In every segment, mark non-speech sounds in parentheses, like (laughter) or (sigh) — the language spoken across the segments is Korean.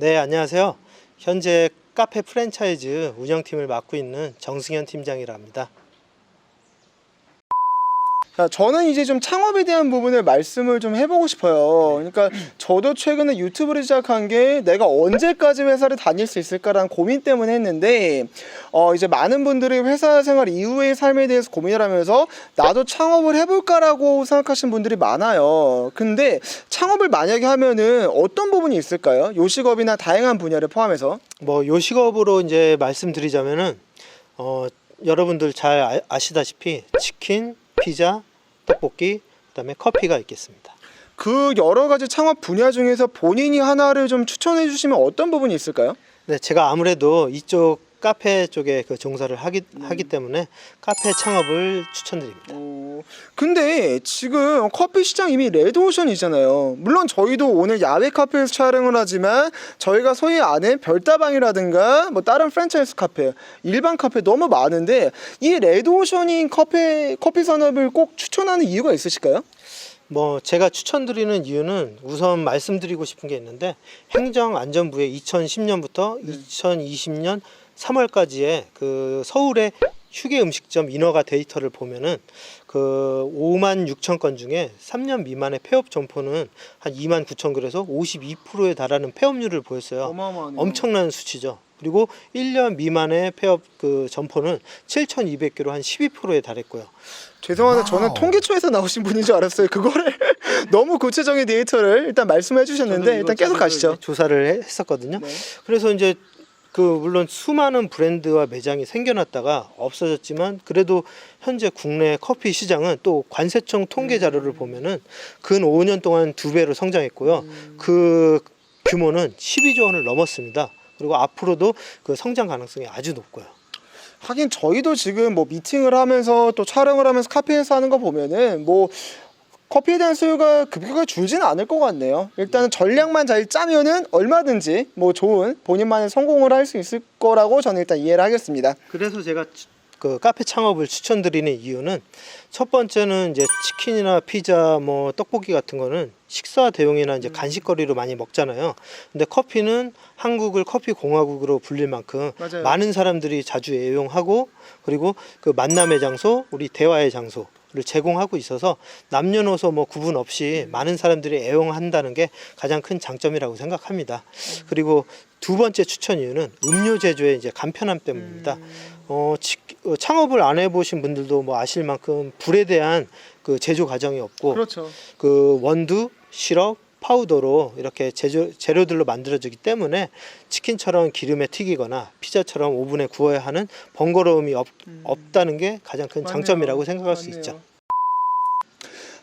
네, 안녕하세요. 현재 카페 프랜차이즈 운영팀을 맡고 있는 정승현 팀장이라 합니다. 자, 저는 이제 좀 창업에 대한 부분을 말씀을 좀 해보고 싶어요. 그러니까 저도 최근에 유튜브를 시작한 게 내가 언제까지 회사를 다닐 수 있을까라는 고민 때문에 했는데 어, 이제 많은 분들이 회사 생활 이후의 삶에 대해서 고민을 하면서 나도 창업을 해볼까라고 생각하시는 분들이 많아요. 근데 창업을 만약에 하면은 어떤 부분이 있을까요? 요식업이나 다양한 분야를 포함해서. 뭐 요식업으로 이제 말씀드리자면은 어, 여러분들 잘 아, 아시다시피 치킨, 피자, 떡볶이, 그다음에 커피가 있겠습니다. 그 여러 가지 창업 분야 중에서 본인이 하나를 좀 추천해 주시면 어떤 부분이 있을까요? 네, 제가 아무래도 이쪽 카페 쪽에 그 종사를 하기 하기 때문에 카페 창업을 추천드립니다. 어, 근데 지금 커피 시장 이미 레드오션이잖아요. 물론 저희도 오늘 야외 카페에서 촬영을 하지만 저희가 소위 아는 별다방이라든가 뭐 다른 프랜차이즈 카페, 일반 카페 너무 많은데 이 레드오션인 커피 커피 산업을 꼭 추천하는 이유가 있으실까요? 뭐 제가 추천드리는 이유는 우선 말씀드리고 싶은 게 있는데 행정안전부의 2010년부터 2020년 3월까지의 그 서울의 휴게 음식점 인허가 데이터를 보면은 그 5만 6천 건 중에 3년 미만의 폐업 점포는 한 2만 9천 그래서 52%에 달하는 폐업률을 보였어요. 어마어마하네요. 엄청난 수치죠. 그리고 1년 미만의 폐업 그 점포는 7,200개로 한 12%에 달했고요. 죄송한데 저는 통계초에서 나오신 분인 줄 알았어요. 그거를 (laughs) 너무 구체적인 데이터를 일단 말씀해 주셨는데 일단 계속 가시죠. 이제 조사를 해- 했었거든요. 네. 그래서 이제 그 물론 수많은 브랜드와 매장이 생겨났다가 없어졌지만 그래도 현재 국내 커피 시장은 또 관세청 통계 자료를 보면은 근 5년 동안 두 배로 성장했고요. 그 규모는 12조 원을 넘었습니다. 그리고 앞으로도 그 성장 가능성이 아주 높고요. 하긴 저희도 지금 뭐 미팅을 하면서 또 촬영을 하면서 카페에서 하는 거 보면은 뭐 커피에 대한 수요가 급격하게 줄지는 않을 것 같네요. 일단은 전략만 잘 짜면은 얼마든지 뭐 좋은 본인만의 성공을 할 수 있을 거라고 저는 일단 이해를 하겠습니다. 그래서 제가 추- 그 카페 창업을 추천드리는 이유는 첫 번째는 이제 치킨이나 피자 뭐 떡볶이 같은 거는 식사 대용이나 이제 간식거리로 많이 먹잖아요. 근데 커피는 한국을 커피 공화국으로 불릴 만큼 맞아요. 많은 사람들이 자주 애용하고 그리고 그 만남의 장소, 우리 대화의 장소 를 제공하고 있어서 남녀노소 뭐 구분 없이 많은 사람들이 애용한다는 게 가장 큰 장점이라고 생각합니다. 그리고 두 번째 추천 이유는 음료 제조의 이제 간편함 때문입니다. 어, 치- 어, 창업을 안 해보신 분들도 뭐 아실 만큼 불에 대한 그 제조 과정이 없고 그렇죠. 그 원두, 시럽, 파우더로 이렇게 제조, 재료들로 만들어지기 때문에 치킨처럼 기름에 튀기거나 피자처럼 오븐에 구워야 하는 번거로움이 없, 없다는 게 가장 큰 장점이라고 생각할 수 맞네요. 있죠.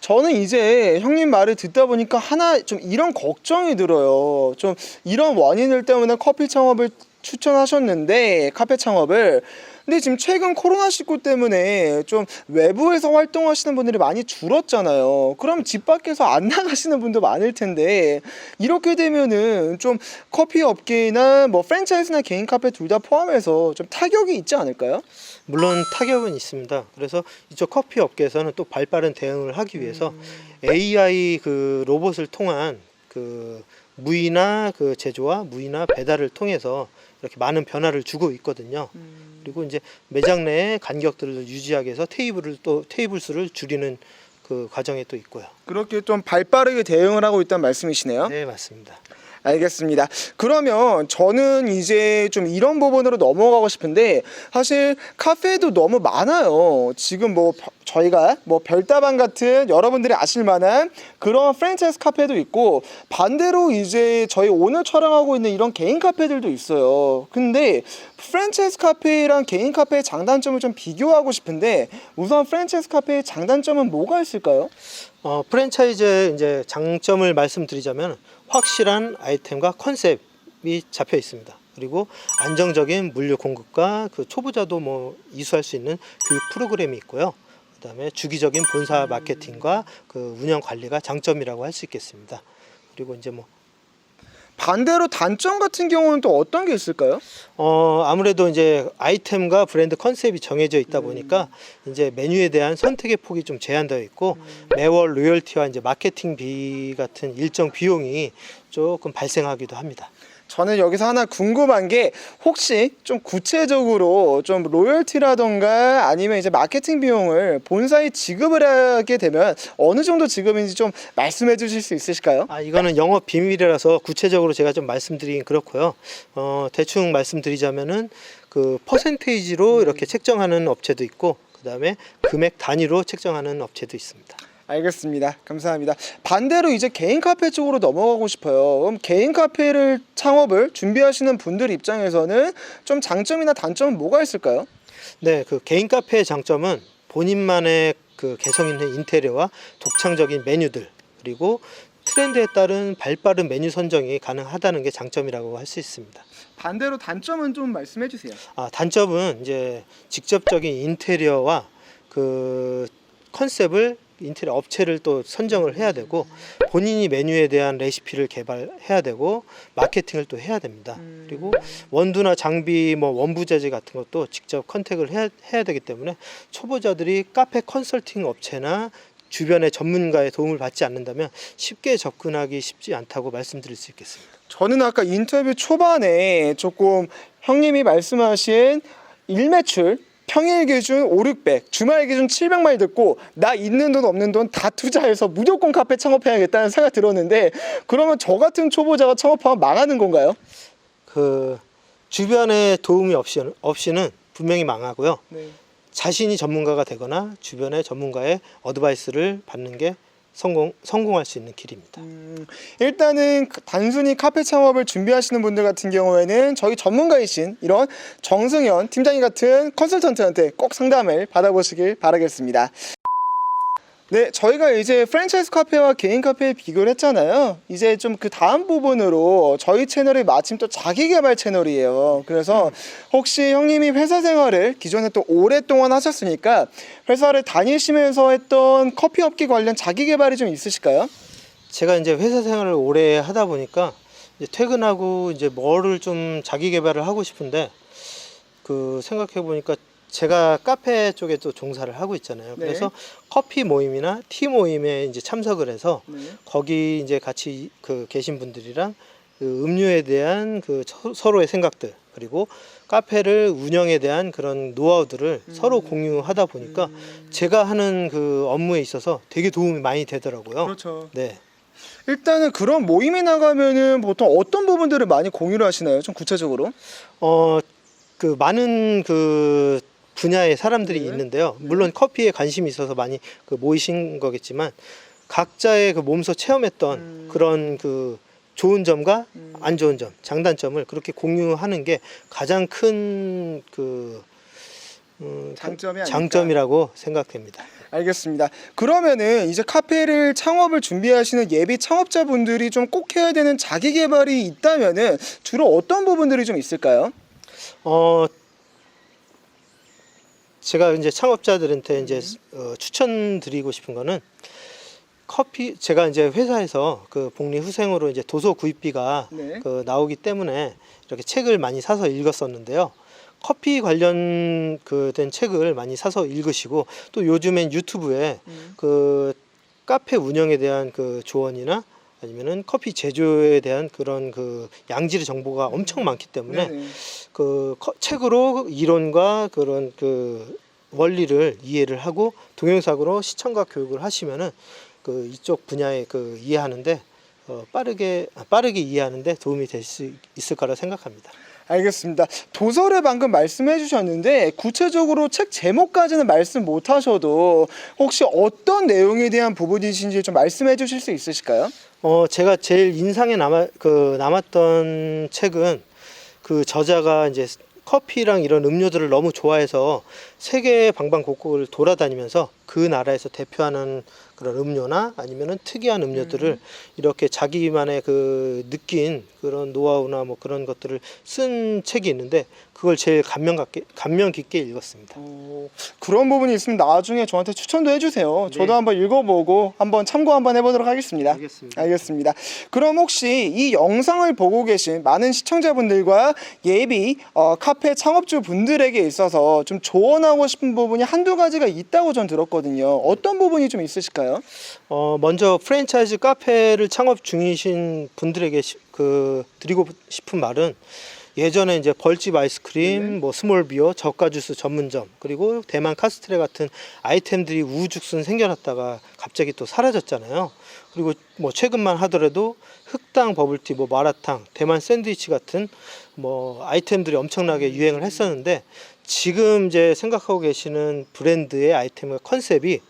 저는 이제 형님 말을 듣다 보니까 하나 좀 이런 걱정이 들어요. 좀 이런 원인들 때문에 커피 창업을 추천하셨는데 카페 창업을 근데 지금 최근 코로나19 때문에 좀 외부에서 활동하시는 분들이 많이 줄었잖아요. 그럼 집 밖에서 안 (laughs) 나가시는 분도 많을 텐데 이렇게 되면은 좀 커피 업계나 뭐 프랜차이즈나 개인 카페 둘 다 포함해서 좀 타격이 있지 않을까요? 물론 타격은 있습니다. 그래서 이쪽 커피 업계에서는 또 발빠른 대응을 하기 위해서 AI 그 로봇을 통한 그 무이나 그 제조와 무이나 배달을 통해서 이렇게 많은 변화를 주고 있거든요. 그리고 이제 매장 내에 간격들을 유지하기 위해서 테이블을 또 테이블 수를 줄이는 그 과정에 또 있고요. 그렇게 좀 발빠르게 대응을 하고 있다는 말씀이시네요. 네, 맞습니다. 알겠습니다. 그러면 저는 이제 좀 이런 부분으로 넘어가고 싶은데 사실 카페도 너무 많아요. 지금 뭐 벼- 저희가 뭐 별다방 같은 여러분들이 아실 만한 그런 프랜차이즈 카페도 있고 반대로 이제 저희 오늘 촬영하고 있는 이런 개인 카페들도 있어요. 근데 프랜차이즈 카페랑 개인 카페의 장단점을 좀 비교하고 싶은데 우선 프랜차이즈 카페의 장단점은 뭐가 있을까요? 어, 프랜차이즈의 이제 장점을 말씀드리자면 확실한 아이템과 컨셉이 잡혀 있습니다. 그리고 안정적인 물류 공급과 그 초보자도 뭐 이수할 수 있는 교육 프로그램이 있고요. 그다음에 주기적인 본사 마케팅과 그 운영 관리가 장점이라고 할 수 있겠습니다. 그리고 이제 뭐 반대로 단점 같은 경우는 또 어떤 게 있을까요? 어, 아무래도 이제 아이템과 브랜드 컨셉이 정해져 있다 보니까 이제 메뉴에 대한 선택의 폭이 좀 제한되어 있고 매월 로열티와 이제 마케팅비 같은 일정 비용이 조금 발생하기도 합니다. 저는 여기서 하나 궁금한 게 혹시 좀 구체적으로 좀 로열티라던가 아니면 이제 마케팅 비용을 본사에 지급을 하게 되면 어느 정도 지급인지 좀 말씀해 주실 수 있으실까요? 아 이거는 영업 비밀이라서 구체적으로 제가 좀 말씀드리긴 그렇고요. 어 대충 말씀드리자면은 그 퍼센테이지로 이렇게 책정하는 업체도 있고 그다음에 금액 단위로 책정하는 업체도 있습니다. 알겠습니다. 감사합니다. 반대로 이제 개인 카페 쪽으로 넘어가고 싶어요. 그럼 개인 카페를 창업을 준비하시는 분들 입장에서는 좀 장점이나 단점은 뭐가 있을까요? 네, 그 개인 카페의 장점은 본인만의 그 개성 있는 인테리어와 독창적인 메뉴들 그리고 트렌드에 따른 발빠른 메뉴 선정이 가능하다는 게 장점이라고 할 수 있습니다. 반대로 단점은 좀 말씀해 주세요. 아, 단점은 이제 직접적인 인테리어와 그 컨셉을 인테리어 업체를 또 선정을 해야 되고 본인이 메뉴에 대한 레시피를 개발해야 되고 마케팅을 또 해야 됩니다. 그리고 원두나 장비 뭐 원부 제재 같은 것도 직접 컨택을 해야, 해야 되기 때문에 초보자들이 카페 컨설팅 업체나 주변의 전문가의 도움을 받지 않는다면 쉽게 접근하기 쉽지 않다고 말씀드릴 수 있겠습니다. 저는 아까 인터뷰 초반에 조금 형님이 말씀하신 일매출 평일 기준 5, 600, 주말 기준 700만 듣고 나 있는 돈 없는 돈 다 투자해서 무조건 카페 창업해야겠다는 생각 들었는데 그러면 저 같은 초보자가 창업하면 망하는 건가요? 그 주변의 도움이 없이, 없이는 분명히 망하고요. 네. 자신이 전문가가 되거나 주변의 전문가의 어드바이스를 받는 게 성공 성공할 수 있는 길입니다. 음, 일단은 그 단순히 카페 창업을 준비하시는 분들 같은 경우에는 저희 전문가이신 이런 정승현 팀장님 같은 컨설턴트한테 꼭 상담을 받아보시길 바라겠습니다. 네, 저희가 이제 프랜차이즈 카페와 개인 카페 비교를 했잖아요. 이제 좀 그 다음 부분으로 저희 채널이 마침 또 자기 개발 채널이에요. 그래서 혹시 형님이 회사 생활을 기존에 또 오랫동안 하셨으니까 회사를 다니시면서 했던 커피 업계 관련 자기 개발이 좀 있으실까요? 제가 이제 회사 생활을 오래 하다 보니까 이제 퇴근하고 이제 뭐를 좀 자기 개발을 하고 싶은데 그 생각해 보니까 제가 카페 쪽에 또 종사를 하고 있잖아요. 네. 그래서 커피 모임이나 티 모임에 이제 참석을 해서 네. 거기 이제 같이 그 계신 분들이랑 그 음료에 대한 그 서- 서로의 생각들 그리고 카페를 운영에 대한 그런 노하우들을 서로 공유하다 보니까 제가 하는 그 업무에 있어서 되게 도움이 많이 되더라고요. 그렇죠. 네. 일단은 그런 모임에 나가면은 보통 어떤 부분들을 많이 공유를 하시나요? 좀 구체적으로? 어, 그 많은 그 분야의 사람들이 네. 있는데요. 물론 커피에 관심이 있어서 많이 그 모이신 거겠지만 각자의 그 몸소 체험했던 음. 그런 그 좋은 점과 음. 안 좋은 점, 장단점을 그렇게 공유하는 게 가장 큰그 음, 장점이 아닐까? 장점이라고 생각됩니다. 알겠습니다. 그러면은 이제 카페를 창업을 준비하시는 예비 창업자분들이 좀 꼭 해야 되는 자기 개발이 있다면은 주로 어떤 부분들이 좀 있을까요? 어 제가 이제 창업자들한테 이제 어, 추천드리고 싶은 거는 커피 제가 이제 회사에서 그 복리 후생으로 이제 도서 구입비가 네. 그 나오기 때문에 이렇게 책을 많이 사서 읽었었는데요. 커피 관련 그 된 책을 많이 사서 읽으시고 또 요즘엔 유튜브에 음. 그 카페 운영에 대한 그 조언이나 아니면은 커피 제조에 대한 그런 그 양질의 정보가 엄청 많기 때문에 네네. 그 커- 책으로 이론과 그런 그 원리를 이해를 하고 동영상으로 시청각 교육을 하시면은 그 이쪽 분야에 그 이해하는데 어 빠르게 아, 빠르게 이해하는데 도움이 될 수 있을 거라 생각합니다. 알겠습니다. 도서를 방금 말씀해 주셨는데 구체적으로 책 제목까지는 말씀 못 하셔도 혹시 어떤 내용에 대한 부분이신지 좀 말씀해 주실 수 있으실까요? 어 제가 제일 인상에 남아 그 남았던 책은 그 저자가 이제 커피랑 이런 음료들을 너무 좋아해서 세계 방방곡곡을 돌아다니면서 그 나라에서 대표하는 그런 음료나 아니면은 특이한 음료들을 이렇게 자기만의 그 느낀 그런 노하우나 뭐 그런 것들을 쓴 책이 있는데 그걸 제일 감명 깊게 감명 깊게 읽었습니다. 어, 그런 부분이 있으면 나중에 저한테 추천도 해주세요. 저도 네. 한번 읽어보고 한번 참고 한번 해보도록 하겠습니다. 알겠습니다. 알겠습니다. 그럼 혹시 이 영상을 보고 계신 많은 시청자분들과 예비 어, 카페 창업주 분들에게 있어서 좀 조언하고 싶은 부분이 한두 가지가 있다고 전 들었거든요. 어떤 부분이 좀 있으실까요? 어, 먼저 프랜차이즈 카페를 창업 중이신 분들에게 시- 그그 드리고 싶은 말은 예전에 이제 벌집 아이스크림, 뭐 스몰 비어, 저가 주스 전문점, 그리고 대만 카스트레 같은 아이템들이 우후죽순 생겨났다가 갑자기 또 사라졌잖아요. 그리고 뭐 최근만 하더라도 흑당 버블티, 뭐 마라탕, 대만 샌드위치 같은 뭐 아이템들이 엄청나게 유행을 했었는데 지금 이제 생각하고 계시는 브랜드의 아이템의 컨셉이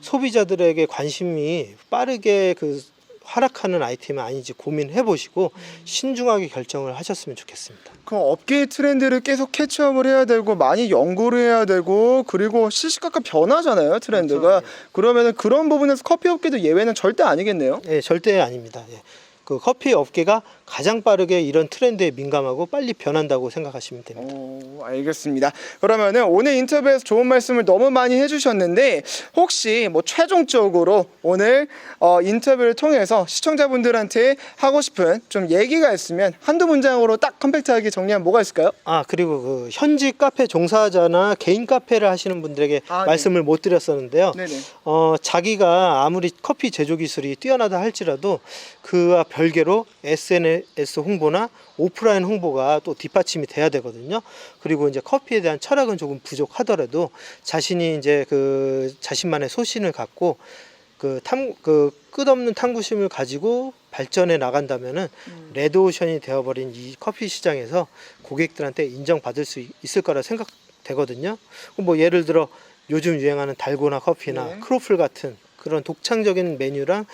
소비자들에게 관심이 빠르게 그 하락하는 아이템이 아닌지 고민해 보시고 신중하게 결정을 하셨으면 좋겠습니다. 그 업계의 트렌드를 계속 캐치업을 해야 되고 많이 연구를 해야 되고 그리고 시시각각 변하잖아요 트렌드가 그렇죠. 그러면은 그런 부분에서 커피 업계도 예외는 절대 아니겠네요. 예, 절대 아닙니다. 예. 그 커피 업계가 가장 빠르게 이런 트렌드에 민감하고 빨리 변한다고 생각하시면 됩니다. 오, 알겠습니다. 그러면은 오늘 인터뷰에서 좋은 말씀을 너무 많이 해주셨는데 혹시 뭐 최종적으로 오늘 어, 인터뷰를 통해서 시청자분들한테 하고 싶은 좀 얘기가 있으면 한두 문장으로 딱 컴팩트하게 정리하면 뭐가 있을까요? 아 그리고 그 현직 카페 종사자나 개인 카페를 하시는 분들에게 아, 네. 말씀을 못 드렸었는데요. 네네. 어, 자기가 아무리 커피 제조 기술이 뛰어나다 할지라도 그와 별개로 SNS 홍보나 오프라인 홍보가 또 뒷받침이 돼야 되거든요. 그리고 이제 커피에 대한 철학은 조금 부족하더라도 자신이 이제 그 자신만의 소신을 갖고 그 탐, 그 끝없는 탐구심을 가지고 발전해 나간다면은 레드오션이 되어버린 이 커피 시장에서 고객들한테 인정받을 수 있- 있을 거라 생각되거든요. 뭐 예를 들어 요즘 유행하는 달고나 커피나 네. 크로플 같은 그런 독창적인 메뉴랑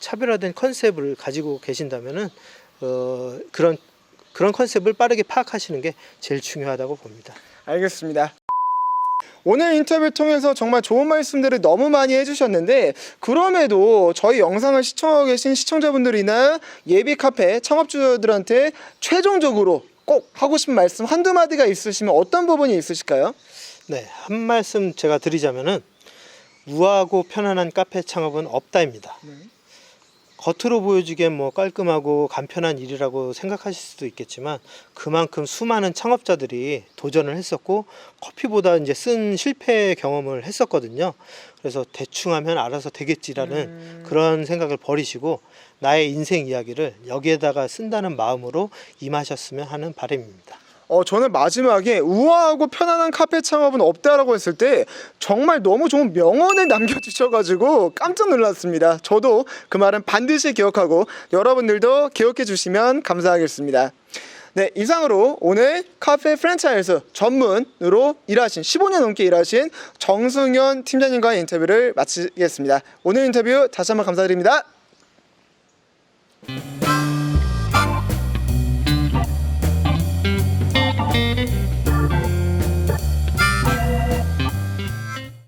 차별화된 컨셉을 가지고 계신다면은 어, 그런 그런 컨셉을 빠르게 파악하시는 게 제일 중요하다고 봅니다. 알겠습니다. 오늘 인터뷰를 통해서 정말 좋은 말씀들을 너무 많이 해주셨는데 그럼에도 저희 영상을 시청하고 계신 시청자분들이나 예비 카페 창업주들한테 최종적으로 꼭 하고 싶은 말씀 한두 마디가 있으시면 어떤 부분이 있으실까요? 네, 한 말씀 제가 드리자면은 우아하고 편안한 카페 창업은 없다입니다. 겉으로 보여지기에 뭐 깔끔하고 간편한 일이라고 생각하실 수도 있겠지만 그만큼 수많은 창업자들이 도전을 했었고 커피보다 이제 쓴 실패 경험을 했었거든요. 그래서 대충 하면 알아서 되겠지라는 그런 생각을 버리시고 나의 인생 이야기를 여기에다가 쓴다는 마음으로 임하셨으면 하는 바람입니다. 어, 저는 마지막에 우아하고 편안한 카페 창업은 없다라고 했을 때 정말 너무 좋은 명언을 남겨주셔가지고 깜짝 놀랐습니다. 저도 그 말은 반드시 기억하고 여러분들도 기억해 주시면 감사하겠습니다. 네, 이상으로 오늘 카페 프랜차이즈 전문으로 일하신 15년 넘게 일하신 정승현 팀장님과의 인터뷰를 마치겠습니다. 오늘 인터뷰 다시 한번 감사드립니다.